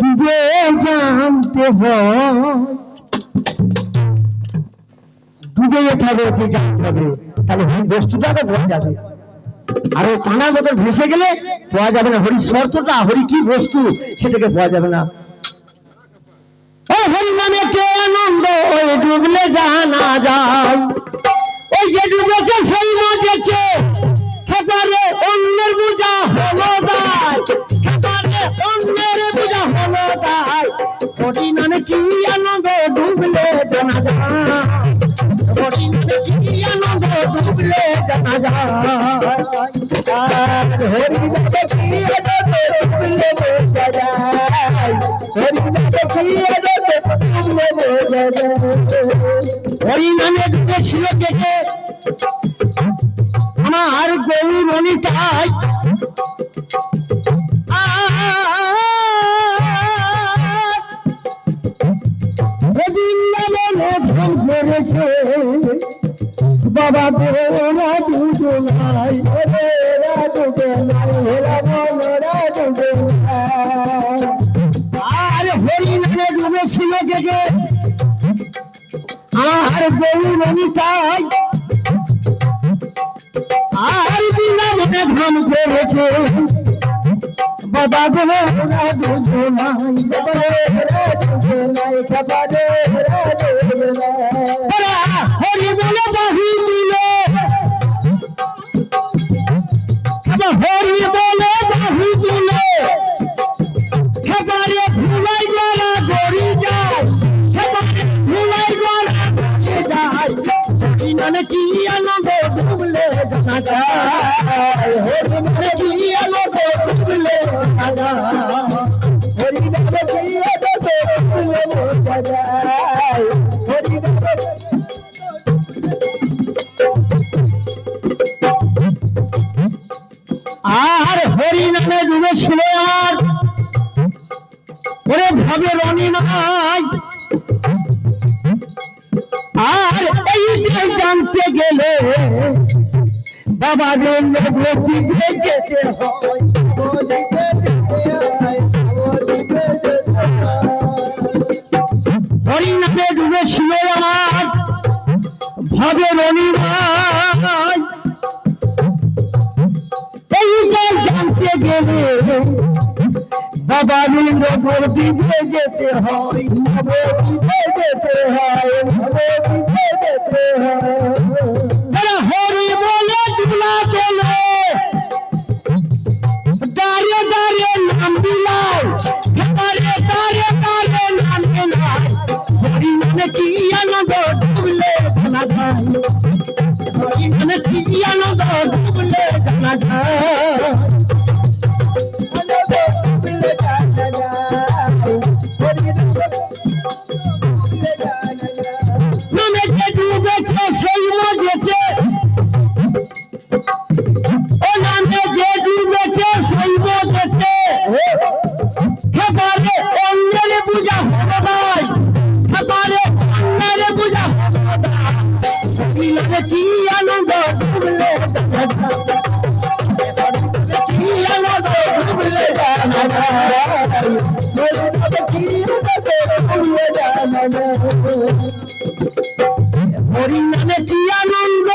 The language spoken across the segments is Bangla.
ডুবে জানতে ডুবে যেতে হবে জানতে হবে। তাহলে ওই বস্তুটাকে বোঝা যাবে। আর কানার গেলে পাওয়া যাবে না। হরি শর্তটা, হরি কি বস্তু, সেটাকে পাওয়া যাবে না। হরি নামে কে আনন্দ? ওই ডুবলে জানা যায়। ওই যে ডুবেছে, সেই মজেছে। খেপারে অন্যের বুঝা হলো অন্যের বুঝা হলো দায় হরি নামে কি আনন্দ ডুবলে জানা যায়। হরি নামে কি আনন্দ ডুবলে জানা যায়। হরি নামে কি আনন্দ ডুবলে বোঝা যায়। হরি নামে কি আনন্দ ডুবলে বোঝা যায়। হরি নামে ডুবেছিল কে কে আমার গৌর মনিতাই করেছে বাবা তোরা দুটো নাই ওরা দুটো নাই ওরা মনোরা দুটো আর হরি নামে ডুবেছিল কে কে? আমার গৌর মনিতাই আর বিনা মনে ভ্রম করেছে। বাবা গো দুটো নাই বাবা ওরা দুটো নাই বাবা রে দুটো নাই কি আনন্দ ডুবলে জানা যায় হরি মানে কি আনন্দ আর হরি নামে ডুবেছিল আমার। ওরে ভাবে রনি নাই। আর এই যে জানতে গেলে বাবা রঙ্গ যেতে আমার বাবা রবীন্দ্র দিতে যেতে হয় নবদ্বীপে যেতে হয় নবদ্বীপে যেতে হয় হরি বলে দুলা চলে দাঁড়িয়ে দাঁড়িয়ে নাম দিলাই দাঁড়িয়ে দাঁড়িয়ে দাঁড়িয়ে নাম দিলাই হরি মানে কি আনন্দ ডুবলে জানা যায় হরি মানে কি আনন্দ ডুবলে জানা যায় কি আনন্দ ডুবলে কি আনন্দ ডুবলে জানা আনন্দ ডুবলে জানা যায় কি আনন্দ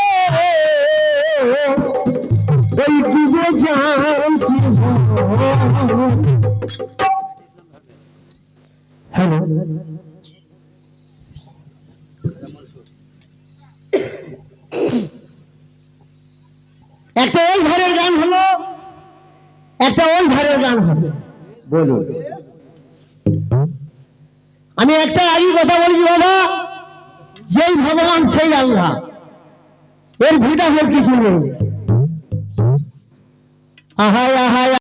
ওই হ্যালো একটা ওই ঘরের গান হলো একটা ওই ধারের গান হবে। বলুন। আমি একটা আগে কথা বলছি বাবা। যেই ভগবান সেই আল্লাহ। এর ভিটা কিছু নেই। আহায় আহায়